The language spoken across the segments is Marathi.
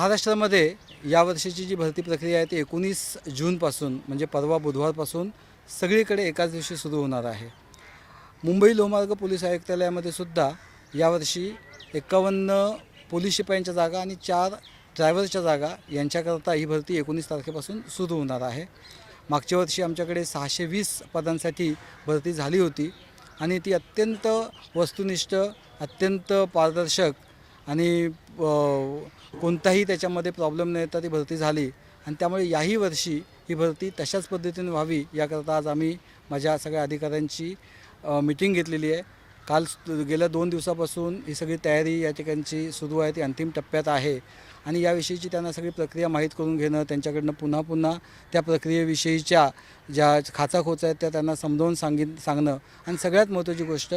महाराष्ट्रामध्ये यावर्षीची जी भरती प्रक्रिया आहे ती एकोणीस जूनपासून म्हणजे परवा बुधवारपासून सगळीकडे एकाच दिवशी सुरू होणार आहे. मुंबई लोहमार्ग पोलीस आयुक्तालयामध्ये सुद्धा यावर्षी एकावन्न पोलीस शिपायांच्या जागा आणि चार ड्रायव्हरच्या जागा यांच्याकरता ही भरती एकोणीस तारखेपासून सुरू होणार आहे. मागच्या वर्षी आमच्याकडे सहाशे वीस पदांसाठी भरती झाली होती आणि ती अत्यंत वस्तुनिष्ठ अत्यंत पारदर्शक आणि कोणताही त्याच्यामध्ये प्रॉब्लेम न येता ती भरती झाली. आणि त्यामुळे याही वर्षी ही भरती तशाच पद्धतीने व्हावी याकरता आज आम्ही माझ्या सगळ्या अधिकाऱ्यांची मिटिंग घेतलेली आहे. काल गेल्या दोन दिवसापासून ही सगळी तयारी या ठिकाणची सुरू आहे ती अंतिम टप्प्यात आहे. आणि याविषयीची त्यांना सगळी प्रक्रिया माहीत करून घेणं त्यांच्याकडनं पुन्हा पुन्हा त्या प्रक्रियेविषयीच्या ज्या खाचाखोचा आहेत त्या त्यांना समजावून सांगित सांगणं. आणि सगळ्यात महत्त्वाची गोष्ट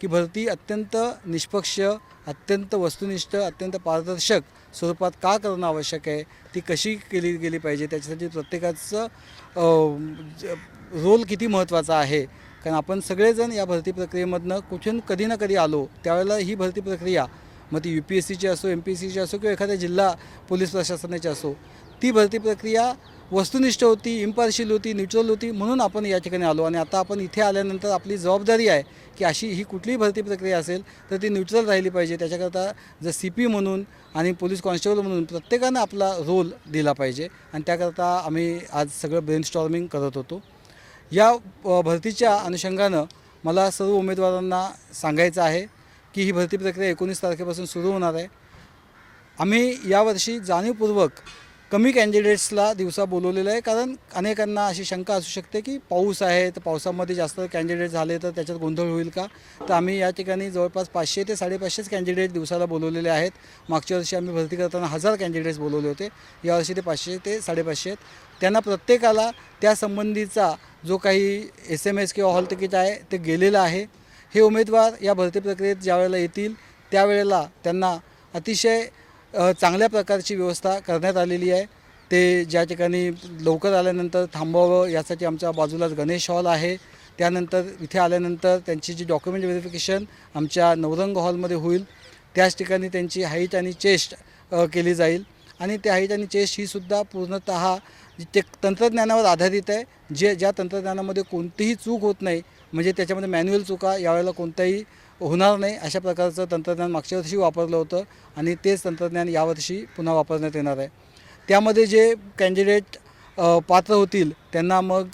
की भरती अत्यंत निष्पक्ष अत्यंत वस्तुनिष्ठ अत्यंत पारदर्शक स्वरूपात का करणं आवश्यक आहे ती कशी केली गेली पाहिजे त्याच्यासाठी प्रत्येकाचं ज- रोल किती महत्त्वाचा आहे? कारण आपण सगळेजण या भरती प्रक्रियेमधनं कुठून कधी ना कधी आलो त्यावेळेला ही भरती प्रक्रिया मग ती यू पी एस सीची असो एम पी एस सीची असो किंवा एखाद्या जिल्हा पोलीस प्रशासनाची असो ती भरती प्रक्रिया वस्तुनिष्ठ होती इम्पार्शियल होती न्यूट्रल होती म्हणून आपण या ठिकाणी आलो. आणि आता आपण इथे आल्यानंतर आपली जबाबदारी आहे की अशी ही कुठलीही भरती प्रक्रिया असेल तर ती न्यूट्रल राहिली पाहिजे. त्याच्याकरता जर सी पी म्हणून आणि पोलीस कॉन्स्टेबल म्हणून प्रत्येकानं आपला रोल दिला पाहिजे. आणि त्याकरता आम्ही आज सगळं ब्रेन स्टॉर्मिंग करत होतो. या भरतीच्या अनुषंगानं मला सर्व उमेदवारांना सांगायचं आहे की ही भरती प्रक्रिया एकोणीस तारखेपासून सुरू होणार आहे. आम्ही यावर्षी जाणीवपूर्वक कमी कॅन्डिडेट्सला दिवसा बोलवलेलं आहे कारण अनेकांना अशी शंका असू शकते की पाऊस आहे तर पावसामध्ये जास्त कॅन्डिडेट झाले तर त्याच्यात गोंधळ होईल का? तर आम्ही या ठिकाणी जवळपास पाचशे ते साडेपाचशेच कॅन्डिडेट दिवसाला बोलवलेले आहेत. मागच्या वर्षी आम्ही भरती करताना हजार कॅन्डिडेट्स बोलवले होते. यावर्षी ते पाचशे ते साडेपाचशे आहेत. त्यांना प्रत्येकाला त्या संबंधीचा जो काही एस एम एस किंवा हॉल तिकीट आहे ते गेलेलं आहे. हे उमेदवार या भरती प्रक्रियेत ज्या वेळेला येतील त्यावेळेला त्यांना अतिशय चांगल्या प्रकारची व्यवस्था करण्यात आलेली आहे. ते ज्या ठिकाणी लवकर आल्यानंतर थांबावं यासाठी आमच्या बाजूलाच गणेश हॉल आहे. त्यानंतर इथे आल्यानंतर त्यांची जी डॉक्युमेंट व्हेरिफिकेशन आमच्या नवरंग हॉलमध्ये होईल त्याच ठिकाणी त्यांची हाईट आणि चेस्ट केली जाईल. आणि त्या हाईट आणि चेस्ट ही सुद्धा पूर्णतः ते तंत्रज्ञानावर आधारित आहे जे ज्या तंत्रज्ञानामध्ये कोणतीही चूक होत नाही म्हणजे त्याच्यामध्ये मॅन्युअल चुका यावेळेला कोणताही होणार नाही अशा प्रकारचं तंत्रज्ञान मागच्या वर्षी वापरलं होतं आणि तेच तंत्रज्ञान यावर्षी पुन्हा वापरण्यात येणार आहे. त्यामध्ये जे कॅन्डिडेट पात्र होतील त्यांना मग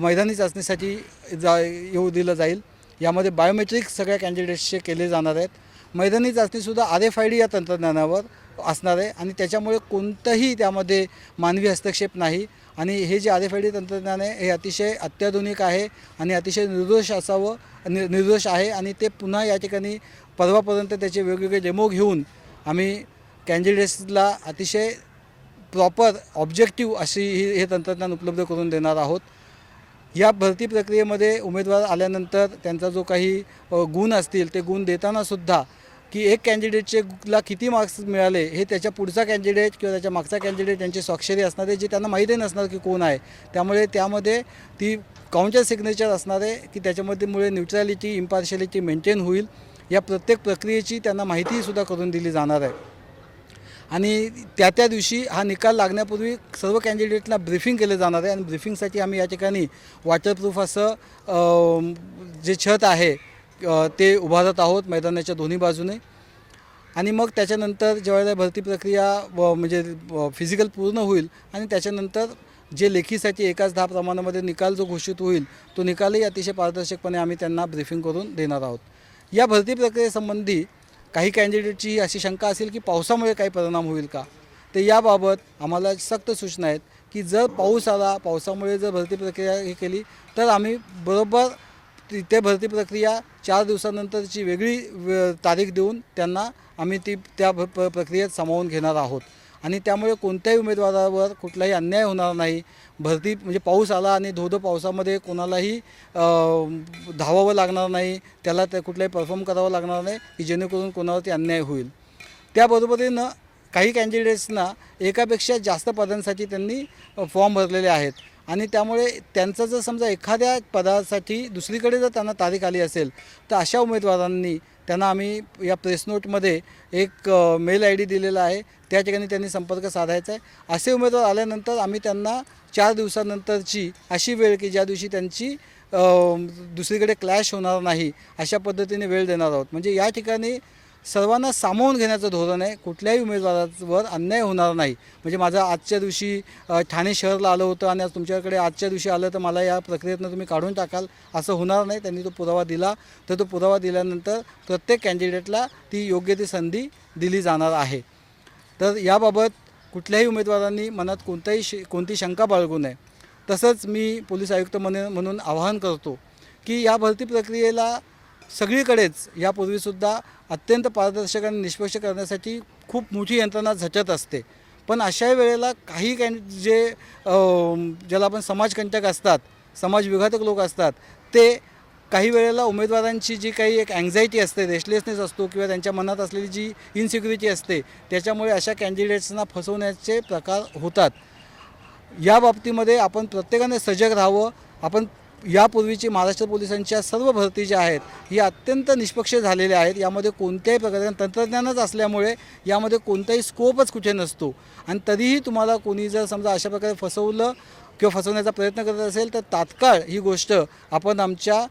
मैदानी चाचणीसाठी जा येऊ दिलं जाईल. यामध्ये बायोमेट्रिक सगळ्या कॅन्डिडेट्सचे केले जाणार आहेत. मैदानी चाचणीसुद्धा आर एफ आय डी या तंत्रज्ञानावर असणार आहे. आणि त्याच्यामुळे कोणतंही त्यामध्ये मानवी हस्तक्षेप नाही. आणि हे जे आर एफ आय डी तंत्रज्ञान आहे हे अतिशय अत्याधुनिक आहे आणि अतिशय निर्दोष असावं नि निर्दोष आहे. आणि ते पुन्हा या ठिकाणी परवापर्यंत त्याचे वेगवेगळे डेमो घेऊन आम्ही कॅन्डिडेट्सला अतिशय प्रॉपर ऑब्जेक्टिव्ह अशी ही हे तंत्रज्ञान उपलब्ध करून देणार आहोत. या भरती प्रक्रियेमध्ये उमेदवार आल्यानंतर त्यांचा जो काही गुण असतील ते गुण देतानासुद्धा की एक कॅन्डिडेटचेला किती मार्क्स मिळाले हे त्याच्या पुढचा कॅन्डिडेट किंवा त्याच्या मागचा कॅन्डिडेट यांची स्वाक्षरी असणार आहे जे त्यांना माहिती नसणार की कोण आहे. त्यामुळे त्यामध्ये ती काउंटर सिग्नेचर असणार आहे की त्याच्यामध्ये मुळे न्यूट्रॅलिटी इम्पार्शियलिटी मेंटेन होईल या प्रत्येक प्रक्रियेची त्यांना माहितीसुद्धा करून दिली जाणार आहे. आणि त्या त्या दिवशी हा निकाल लागण्यापूर्वी सर्व कॅन्डिडेटला ब्रिफिंग केलं जाणार आहे. आणि ब्रिफिंगसाठी आम्ही या ठिकाणी वॉटरप्रूफ असं जे छत आहे ते उभारत आहोत मैदानाच्या दोन्ही बाजूने. आणि मग त्याच्यानंतर ज्यावेळेला भरती प्रक्रिया व म्हणजे फिजिकल पूर्ण होईल आणि त्याच्यानंतर जे लेखीसाठी एकाच दहा प्रमाणामध्ये निकाल जो घोषित होईल तो निकालही अतिशय पारदर्शकपणे आम्ही त्यांना ब्रिफिंग करून देणार आहोत. या भरती प्रक्रियेसंबंधी काही कॅन्डिडेटची अशी शंका असेल की पावसामुळे काही परिणाम होईल का? तर याबाबत आम्हाला सक्त सूचना आहेत की जर पाऊस आला पावसामुळे जर भरती प्रक्रिया हे केली तर आम्ही बरोबर ती- ते भरती प्रक्रिया चार दिवसानंतरची वेगळी तारीख देऊन त्यांना आम्ही ती त्या भ- प- प्रक्रियेत सामावून घेणार आहोत. आणि त्यामुळे कोणत्याही उमेदवारावर कुठलाही अन्याय होणार नाही. भरती म्हणजे पाऊस आला आणि धोधो पावसामध्ये कोणालाही धावावं लागणार नाही. त्याला त्या कुठलाही परफॉर्म करावं लागणार नाही की जेणेकरून कोणावरती अन्याय होईल. त्याबरोबरीनं काही कॅन्डिडेट्सना एकापेक्षा जास्त पदांसाठी त्यांनी फॉर्म भरलेले आहेत. आणि त्यामुळे त्यांचं जर समजा एखाद्या पदासाठी दुसरीकडे जर त्यांना तारीख आली असेल तर अशा उमेदवारांनी त्यांना आम्ही या प्रेस नोटमध्ये एक मेल आय डी दिलेला आहे. त्या ठिकाणी त्यांनी संपर्क साधायचा आहे. असे उमेदवार आल्यानंतर आम्ही त्यांना चार दिवसानंतरची अशी वेळ की ज्या दिवशी त्यांची दुसरीकडे क्लॅश होणार नाही अशा पद्धतीने वेळ देणार आहोत. म्हणजे या ठिकाणी सर्वांना सामावून घेण्याचं धोरण आहे. कुठल्याही उमेदवारावर अन्याय होणार नाही. म्हणजे माझं आजच्या दिवशी ठाणे शहरला आलं होतं आणि आज तुमच्याकडे आजच्या दिवशी आलं तर मला या प्रक्रियेतनं तुम्ही काढून टाकाल. असं होणार नाही. त्यांनी तो पुरावा दिला. तर तो पुरावा दिल्यानंतर प्रत्येक कॅन्डिडेटला ती योग्य ती संधी दिली जाणार आहे. तर याबाबत कुठल्याही उमेदवारांनी मनात कोणताही श कोणती शंका बाळगू नये. तसंच मी पोलीस आयुक्त म्हणे म्हणून आवाहन करतो की या भरती प्रक्रियेला सगळीकडेच यापूर्वीसुद्धा अत्यंत पारदर्शक आणि निष्पक्ष करण्यासाठी खूप मोठी यंत्रणा झटत असते. पण अशा वेळेला काही कॅन जे ज्याला आपण समाजकंटक असतात समाजविघातक लोक असतात ते काही वेळेला उमेदवारांची जी काही एक अँझायटी असते रेशलेसनेस असतो किंवा त्यांच्या मनात असलेली जी इनसिक्युरिटी असते त्याच्यामुळे अशा कॅन्डिडेट्सना फसवण्याचे प्रकार होतात. या बाबतीमध्ये आपण प्रत्येकाने सजग राहावं आपण यापूर्वीची महाराष्ट्र पोलिसांच्या सर्व भरती ज्या आहेत ही अत्यंत निष्पक्ष झालेल्या आहेत. यामध्ये कोणत्याही प्रकारे तंत्रज्ञानच असल्यामुळे यामध्ये कोणताही स्कोपच कुठे नसतो. आणि तरीही तुम्हाला कोणी जर समजा अशा प्रकारे फसवलं किंवा फसवण्याचा प्रयत्न करत असेल तर तात्काळ ही गोष्ट आपण आमच्या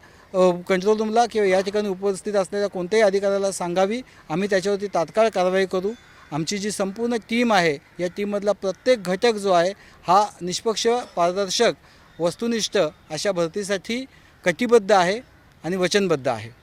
कंट्रोल रूमला किंवा या ठिकाणी उपस्थित असलेल्या कोणत्याही अधिकाऱ्याला सांगावी. आम्ही त्याच्यावरती तात्काळ कारवाई करू. आमची जी संपूर्ण टीम आहे या टीममधला प्रत्येक घटक जो आहे हा निष्पक्ष पारदर्शक वस्तुनिष्ठ अशा भरतीसाठी कटिबद्ध आहे आणि वचनबद्ध आहे.